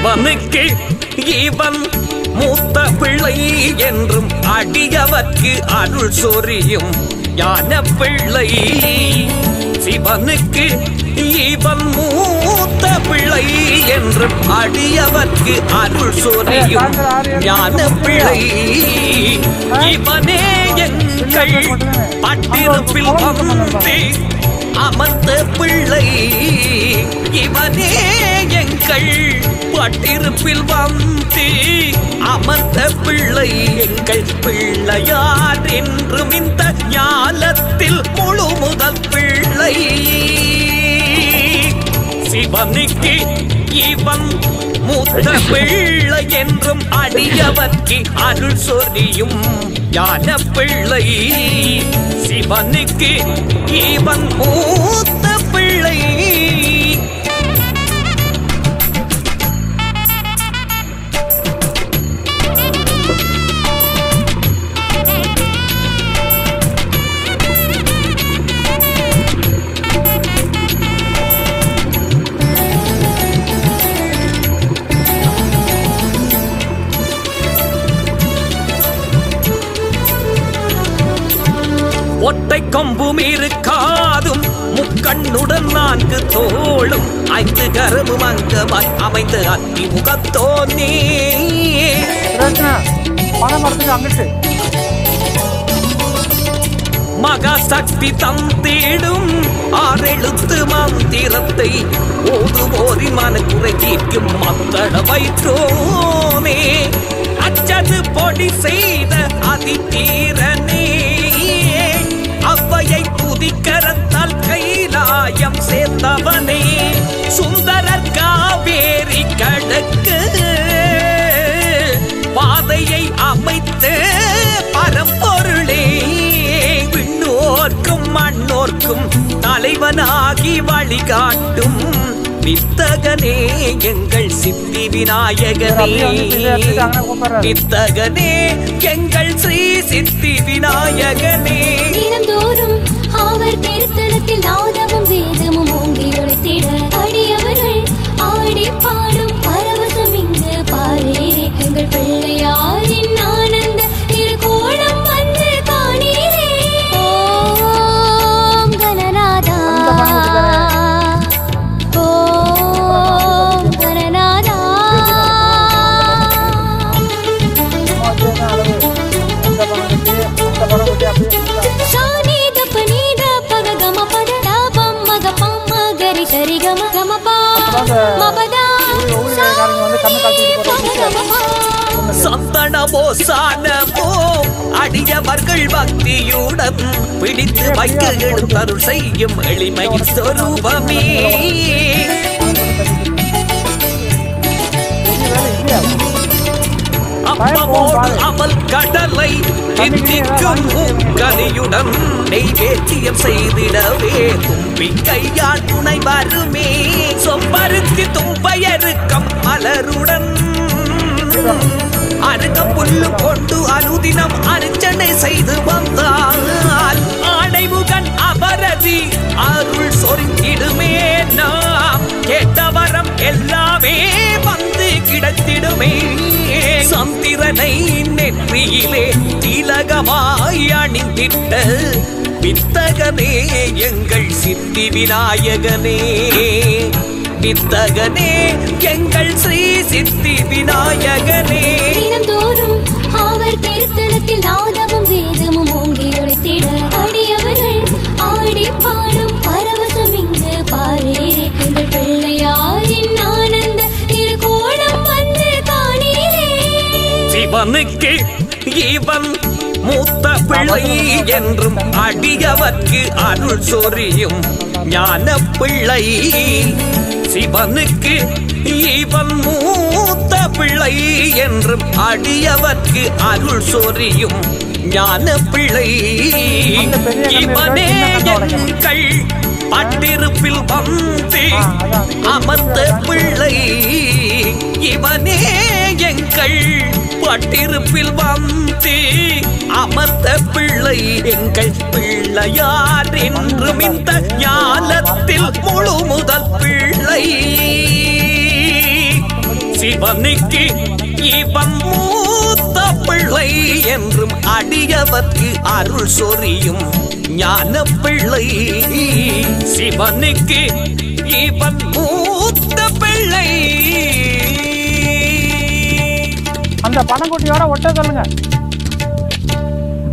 இவனுக்கு இவன் மூத்த பிள்ளை என்றும் அடியவர்க்கு அருள் சொரியும் ஞான பிள்ளை. சிவனுக்கு இவன் மூத்த பிள்ளை என்றும் அடியவர்க்கு அருள் சொரியும் ஞான பிள்ளை. இவனே எங்கள் பட்டிருப்பில் வந்து அமர்ந்த பிள்ளை. இவனே எங்கள் பட்டிருப்பில் வந்து. அமர்ந்த பிள்ளை எங்கள் பிள்ளையார் என்றும் இந்த ஞாலத்தில் முழு முதல் பிள்ளை. சிவனுக்கு இவன் மூத்த பிள்ளை என்றும் அடியவர்க்கு அருள் சொரியும் ஞான பிள்ளை. சிவனுக்கு இவன் மூத்த கொம்பும் இருக்காதும். முக்கண்ணுடன் நான்கு தோளும் ஐந்து கரமும் அங்கமாய் அமைந்த அத்தி மரத்துக்கு அங்கிட்டு. மகாசக்தி தந்திடும் ஆறெழுத்து மந்திரத்தை ஓதுவோரின் மனக்குறை தீர்க்கும் மத்தள வைத்தோனே அச்சது பொடி செய்த அதிதீரனே அவ்வையை புதிக்கரத்தால் கைலாயம் சேர்ந்தவனே. சுந்தரர் காவேரி கடக்கு பாதையை அமைத்து பரம்பொருளே. விண்ணோர்க்கும் மண்ணோர்க்கும் தலைவனாகி வழிகாட்டும் வித்தகனே எங்கள் சித்தி விநாயகனே. வித்தகனே எங்கள் ஸ்ரீ சித்தி விநாயகனே. தினந்தோறும் திருத்தலத்தில் நாதமும் ஊழியக்காரங்க வந்து கண்ணு காட்டிட்டு போறாங்க. சந்தனமோ சானமோ அடியவர்கள் பக்தியுடன் பிடித்து வைக்க எழுத்தருள் செய்யும் எளிமையின் சொரூபமே. அப்பமோடு அமல் கடலை தித்திக்கும் கனியுடன் நெய்வேத்தியம் செய்திடவே. தும்பி கையால் துணை வருமே. சொம்பருத்தி தும்பையருக்கம் மலருடன். அருக புல்லு கொண்டு அனுதினம் அர்ச்சனை செய்து வந்தால் ஆடைமுகன் அபரதி அருள் சொரிந்திடுமே நாம். கேட்ட வரம் எல்லாமே வந்து கிடைத்திடுமே. சந்திரனை நெற்றியிலே திலகமாய் அணிந்திட்ட வித்தகனே எங்கள் சித்தி விநாயகனே. வித்தகனே எங்கள் ஸ்ரீ சித்தி விநாயகனே. தினந்தோறும் அவர் திருத்தலத்தில் நான் சிவனுக்கு இவன் மூத்த பிள்ளை என்றும் அடியவர்க்கு அருள் சொரியும் ஞான பிள்ளை. சிவனுக்கு இவன் மூத்த பிள்ளை என்றும் அடியவர்க்கு அருள் சொரியும் ஞான பிள்ளை. இவனே எங்கள் பட்டிருப்பில் வந்து அமர்ந்த பிள்ளை. இவனே எங்கள் பட்டிருப்பில் வந்து. அமர்ந்த பிள்ளை எங்கள் பிள்ளையார் என்றும் இந்த ஞானத்தில் முழு முதல் பிள்ளை. சிவனுக்கு இவன் மூத்த பிள்ளை என்றும் அடியவர்க்கு அருள் சொரியும் ஞான பிள்ளை. சிவனுக்கு இவன் மூத்த பிள்ளை. அந்த பனங்குட்டியோட ஒட்ட சொல்லுங்க.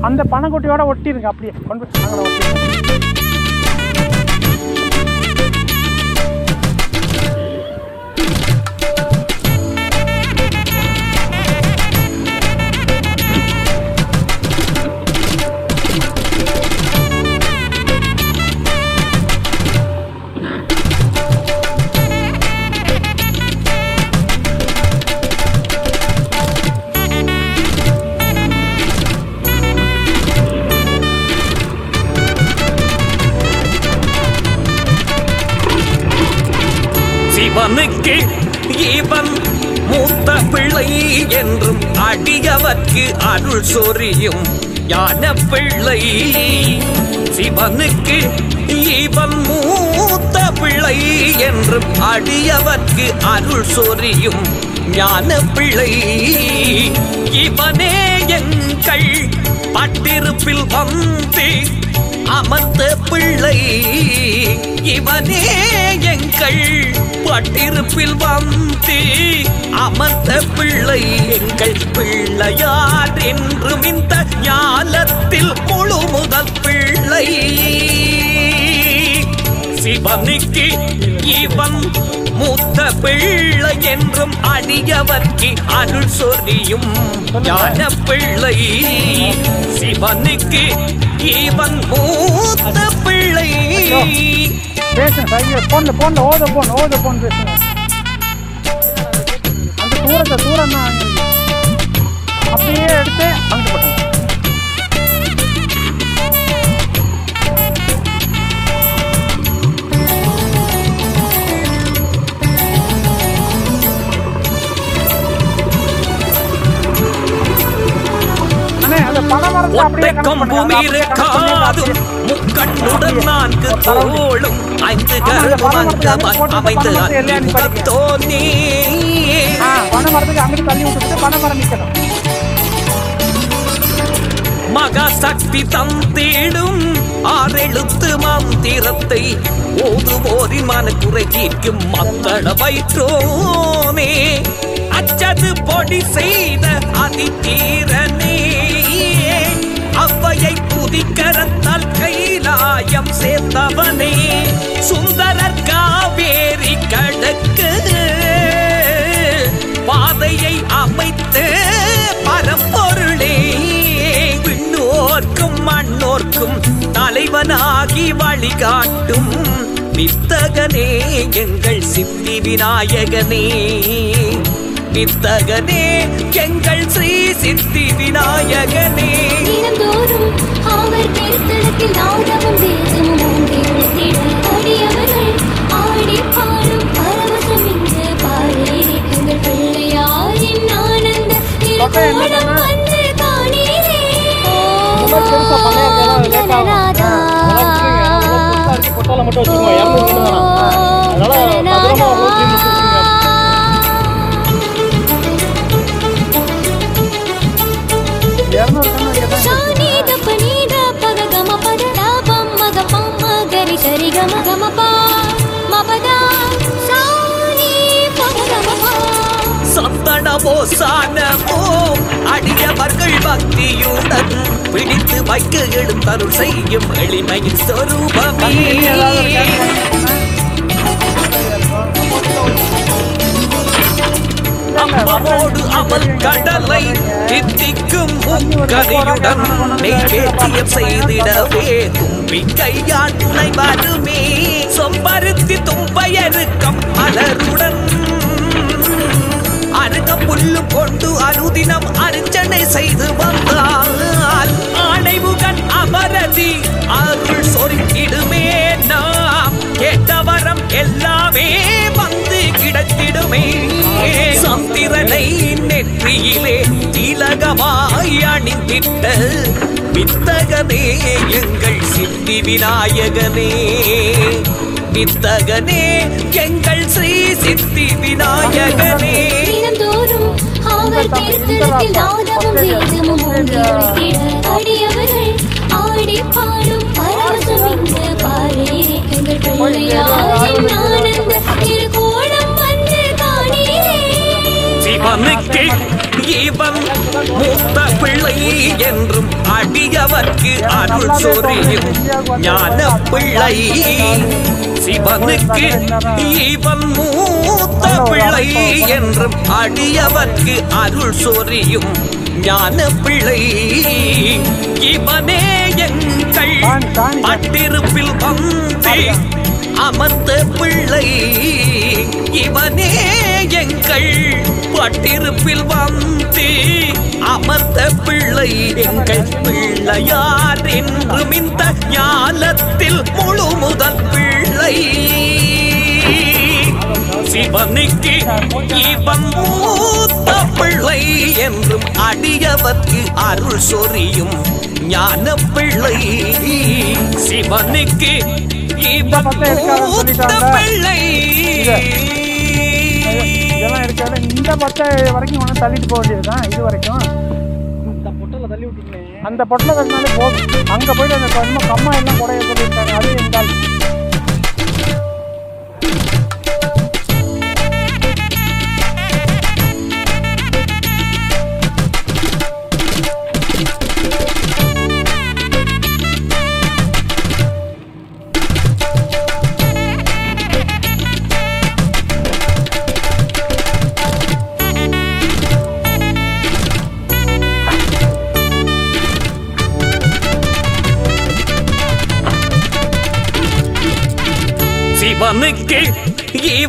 அந்த பனங்குட்டியோட ஒட்டிருங்க அப்படியே. கொண்டு போய் அங்கே ஒட்டிருங்க சிவனுக்கு இவன் மூத்த பிள்ளை என்றும் அடியவர்க்கு அருள் சொரியும் ஞான பிள்ளை. சிவனுக்கு இவன் மூத்த பிள்ளை என்றும் அடியவர்க்கு அருள் சொரியும் ஞான பிள்ளை. இவனே எங்கள் பட்டிருப்பில் வந்து அமர்ந்த பிள்ளை. இவனே எங்கள் பட்டிருப்பில் வந்தி அமர்ந்த பிள்ளை எங்கள் பிள்ளையார் என்றும் இந்த ஞாலத்தில் முழு முதல் பிள்ளை. சிவனுக்கு இவன் மூத்த பிள்ளை என்றும் அடியவர்க்கு அருள் சொரியும் ஞான பிள்ளை. சிவனுக்கு இவன் மூத்த பிள்ளை. பேசுங்க சரிங்க போன்ல போன்ல ஓத போன் ஓத போன் பேசுங்க. அந்த தூரத்தை தூரம் தான் அப்படியே எடுத்து அங்கே தோனி ஆ பனை மரத்துக்கு அங்கிட்டு தள்ளி விட்டுட்டு பனை மரம் நிற்கணும் மகாசக்தி தந்திடும் ஆறெழுத்து மந்திரத்தை ஓதுவோரின் மனக்குறை தீர்க்கும் மத்தள வயிற்றோனே அச்சது பொடி செய்த அதிதீரனே. புதிக்கரத்தால் கைலாயம் சேர்த்தவனே. சுந்தரர் காவேரி கடக்கு பாதையை அமைத்து பரம்பொருளே. விண்ணோர்க்கும் மண்ணோர்க்கும் தலைவனாகி வழிகாட்டும் வித்தகனே எங்கள் சித்தி விநாயகனே. வித்தகனே எங்கள் ஸ்ரீ சித்தி விநாயகனே. தினந்தோறும் அவர் திருத்தலத்தில் வேதமும் ஆடி பாடும் பரவசம் இந்த பிள்ளையாரின் ஆனந்த வந்து காணீரே பொட்டால மட்டும் வச்சுக்கோங்க இரநூறு அதனால சரி கம கம மபதா ஷானி பககம சந்தனமோ சானமோ அடியவர்கள் பக்தியுடன் பிடித்து வைக்க எழுந்தருள் செய்யும் எளிமையின் சொரூபமே. தண்ணி அவள் கடலை தித்திக்கும் முக்கரியுடன் நெய்வேத்தியம் செய்திடவே. தும்பி கையால் துணை வருமே சொம்பருத்தி தும்பயருக்கம் மலருடன். அருக புல்லு கொண்டு அருதினம் அர்ச்சனை செய்து வந்தால் ஆணைமுகன் அமரதி அருள் சொரிக்கிடுமே நாம். எல்லாமே வந்து கிடத்திடுமே. சந்திரனை நெற்றியிலே திலகமாய் அணிந்திட்ட வித்தகனே எங்கள் சித்தி விநாயகனே. வித்தகனே எங்கள் ஸ்ரீ சித்தி விநாயகனே. தினந்தோறும் அவர் கீர்த்தனத்தில் நாதமும் வேதமும் ஓங்கி அடியவர்கள் ஆடி பாடும் பரவசம் இந்த பாரே எங்கள் பிள்ளையாரின் ஆனந்த திருக்கோணம் வந்து காணீரே சிவனுக்கு இவன் மூத்த பிள்ளை என்றும் அடியவர்க்கு அருள் சொரியும் ஞான பிள்ளை. சிவனுக்கு இவன் மூத்த பிள்ளை என்றும் அடியவர்க்கு அருள் சொரியும் ஞான பிள்ளை. இவனே எங்கள் பட்டிருப்பில் வந்து அமர்ந்த பிள்ளை. இவனே எங்கள் பட்டிருப்பில் வந்து. அமர்ந்த பிள்ளை எங்கள் பிள்ளையார் என்றும் இந்த ஞானத்தில் முழு முதல் பிள்ளை. சிவனுக்கு இவன் மூத்த பிள்ளை என்றும் அடியவர்க்கு அருள் சொறியும் ஞான பிள்ளை. சிவனுக்கு இவன் மூத்த பிள்ளை. பட்டை வரைக்கும் ஒன்று தள்ளிட்டு போக வேண்டியதுதான் இது வரைக்கும். இந்த பொட்டல தள்ளி விட்டுருந்தேன் அந்த பொட்டில் கட்டினாலே போதும். அங்கே போயிட்டு அந்த கம்மா எல்லாம் குறைய சொல்லியிருக்காங்க. அது எங்கால்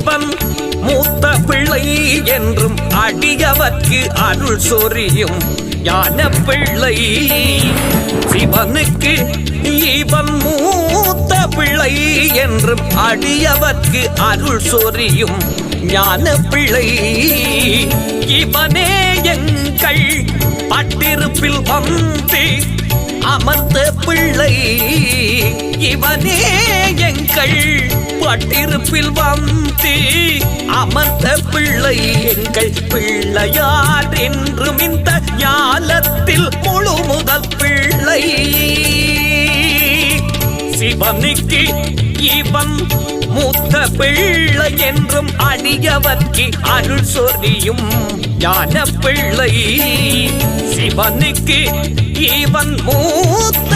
இவன் மூத்த பிள்ளை என்றும் அடியவர்க்கு அருள் சொரியும் ஞான பிள்ளை. சிவனுக்கு இவன் மூத்த பிள்ளை என்றும் அடியவர்க்கு அருள் சொரியும் ஞான பிள்ளை. இவனே எங்கள் பட்டிருப்பில் வந்து அமர்ந்த பிள்ளை. இவனே எங்கள் பட்டிருப்பில் வந்தி. அமர்ந்த பிள்ளை எங்கள் பிள்ளையார் என்றும் இந்த ஞாலத்தில் முழு முதல் பிள்ளை. சிவனுக்கு இவன் மூத்த பிள்ளை என்றும் அடியவர்க்கு அருள் சொரியும் ஞான பிள்ளை. சிவனுக்கு இவன் மூத்த